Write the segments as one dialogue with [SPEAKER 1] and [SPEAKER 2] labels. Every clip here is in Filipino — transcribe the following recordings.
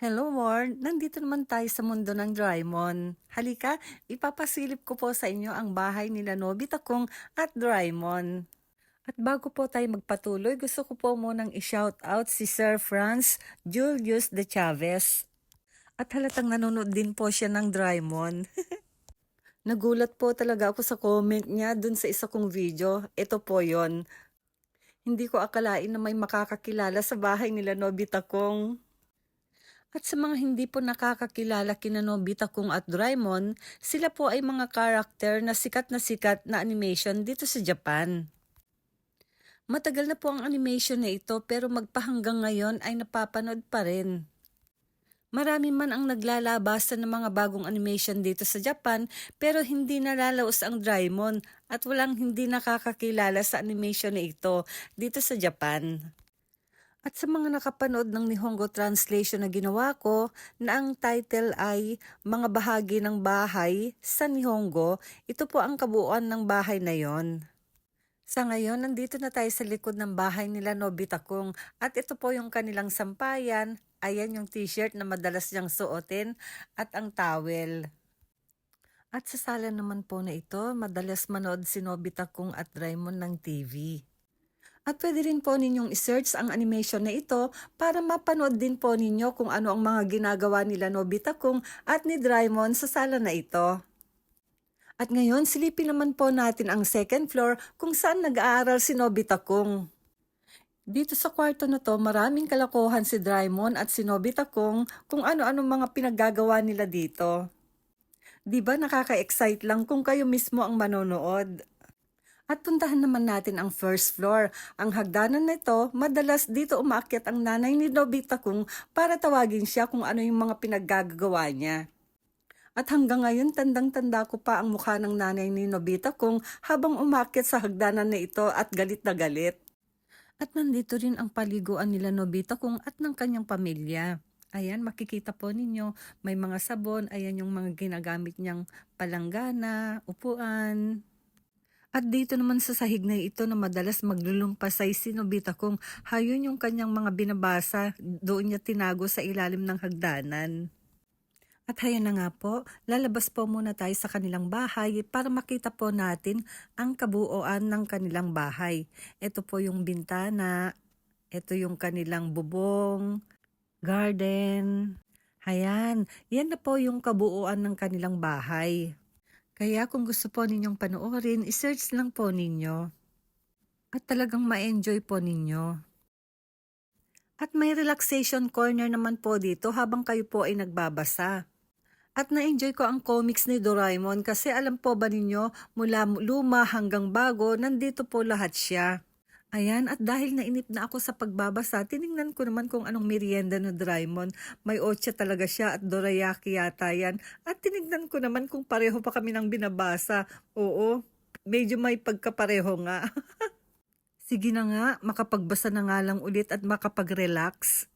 [SPEAKER 1] Hello world! Nandito naman tayo sa mundo ng Draymond. Halika, ipapasilip ko po sa inyo ang bahay nila Nobita Kung at Draymond. At bago po tayo magpatuloy, gusto ko po munang i-shout out si Sir Franz Julius de Chavez. At halatang nanonood din po siya ng Draymond. Nagulat po talaga ako sa comment niya dun sa isa kong video. Ito po yon. Hindi ko akalain na may makakakilala sa bahay nila Nobita Kung. At sa mga hindi po nakakakilala kina Nobita Kung at Doraemon, sila po ay mga karakter na sikat na sikat na animation dito sa Japan. Matagal na po ang animation na ito pero magpahanggang ngayon ay napapanood pa rin. Marami man ang naglalabasan ng mga bagong animation dito sa Japan pero hindi nalalaos ang Doraemon at walang hindi nakakakilala sa animation na ito dito sa Japan. At sa mga nakapanood ng Nihongo translation na ginawa ko, na ang title ay Mga Bahagi ng Bahay sa Nihongo, ito po ang kabuuan ng bahay na yon. Sa ngayon, nandito na tayo sa likod ng bahay nila Nobita Kung at ito po yung kanilang sampayan. Ayan yung t-shirt na madalas niyang suotin at ang towel. At sa sala naman po na ito, madalas manood si Nobita Kung at Raymond ng TV. At pwede rin po ninyong isearch ang animation na ito para mapanood din po ninyo kung ano ang mga ginagawa nila Nobita Kung at ni Draymond sa sala na ito. At ngayon, silipin naman po natin ang second floor kung saan nag-aaral si Nobita Kung. Dito sa kwarto na to, maraming kalakuhan si Draymond at si Nobita Kung kung ano-ano mga pinaggagawa nila dito. Di ba nakaka-excite lang kung kayo mismo ang manonood? At puntahan naman natin ang first floor. Ang hagdanan nito, madalas dito umaakyat ang nanay ni Nobita Kung para tawagin siya kung ano yung mga pinaggagawa niya. At hanggang ngayon, tandang-tanda ko pa ang mukha ng nanay ni Nobita Kung habang umakyat sa hagdanan na ito at galit na galit. At nandito rin ang paliguan nila Nobita Kung at ng kanyang pamilya. Ayan, makikita po ninyo, may mga sabon, ayan yung mga ginagamit niyang palanggana, upuan, at dito naman sa sahig na ito na madalas maglulumpasay si Nobita kung hayon yung kanyang mga binabasa, doon niya tinago sa ilalim ng hagdanan. At hayan na nga po, lalabas po muna tayo sa kanilang bahay para makita po natin ang kabuuan ng kanilang bahay. Ito po yung bintana, ito yung kanilang bubong, garden. Hayan, yan na po yung kabuuan ng kanilang bahay. Kaya kung gusto po ninyong panoorin, isearch lang po ninyo. At talagang ma-enjoy po ninyo. At may relaxation corner naman po dito habang kayo po ay nagbabasa. At na-enjoy ko ang comics ni Doraemon kasi alam po ba ninyo, mula luma hanggang bago, nandito po lahat siya. Ayan, at dahil nainip na ako sa pagbabasa, tiningnan ko naman kung anong merienda ni Doraemon. May otsa talaga siya at dorayaki yata yan. At tinignan ko naman kung pareho pa kami ng binabasa. Oo, medyo may pagkapareho nga. Sige na nga, makapagbasa na nga lang ulit at makapag-relax.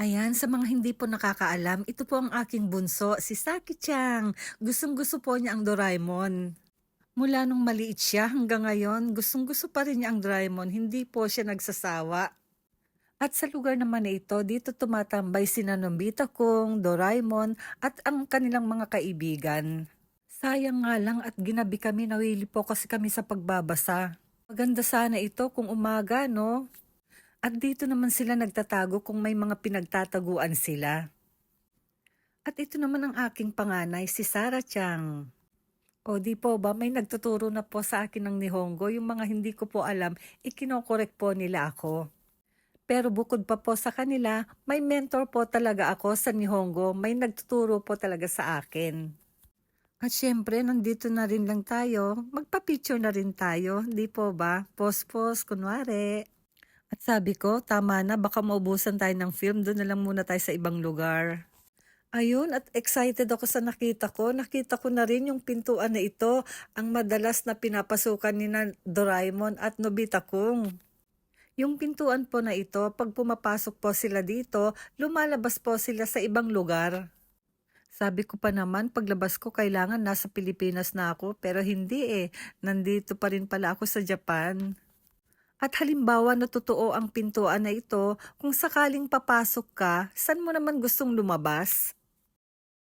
[SPEAKER 1] Ayan, sa mga hindi po nakakaalam, ito po ang aking bunso, si Saki Chang. Gustong gusto po niya ang Doraemon. Mula nung maliit siya hanggang ngayon, gustong gusto pa rin niya ang Doraemon, hindi po siya nagsasawa. At sa lugar naman na ito, dito tumatambay si Nobita Kung, Doraemon at ang kanilang mga kaibigan. Sayang nga lang at ginabi kami, nawili po kasi kami sa pagbabasa. Maganda sana ito kung umaga, no? At dito naman sila nagtatago kung may mga pinagtataguan sila. At ito naman ang aking panganay, si Sarah Chang. O di po ba, may nagtuturo na po sa akin ng Nihongo, yung mga hindi ko po alam, ikinokorek po nila ako. Pero bukod pa po sa kanila, may mentor po talaga ako sa Nihongo, may nagtuturo po talaga sa akin. At syempre, nandito na rin lang tayo, magpa-picture na rin tayo, di po ba? Post-post, kunwari. At sabi ko, tama na, baka maubusan tayo ng film, doon na lang muna tayo sa ibang lugar. Ayun, at excited ako sa nakita ko. Nakita ko na rin yung pintuan na ito, ang madalas na pinapasukan ni na Doraemon at Nobita Kung. Yung pintuan po na ito, pag pumapasok po sila dito, lumalabas po sila sa ibang lugar. Sabi ko pa naman, paglabas ko kailangan nasa Pilipinas na ako, pero hindi eh. Nandito pa rin pala ako sa Japan. At halimbawa na totoo ang pintuan na ito, kung sakaling papasok ka, saan mo naman gustong lumabas?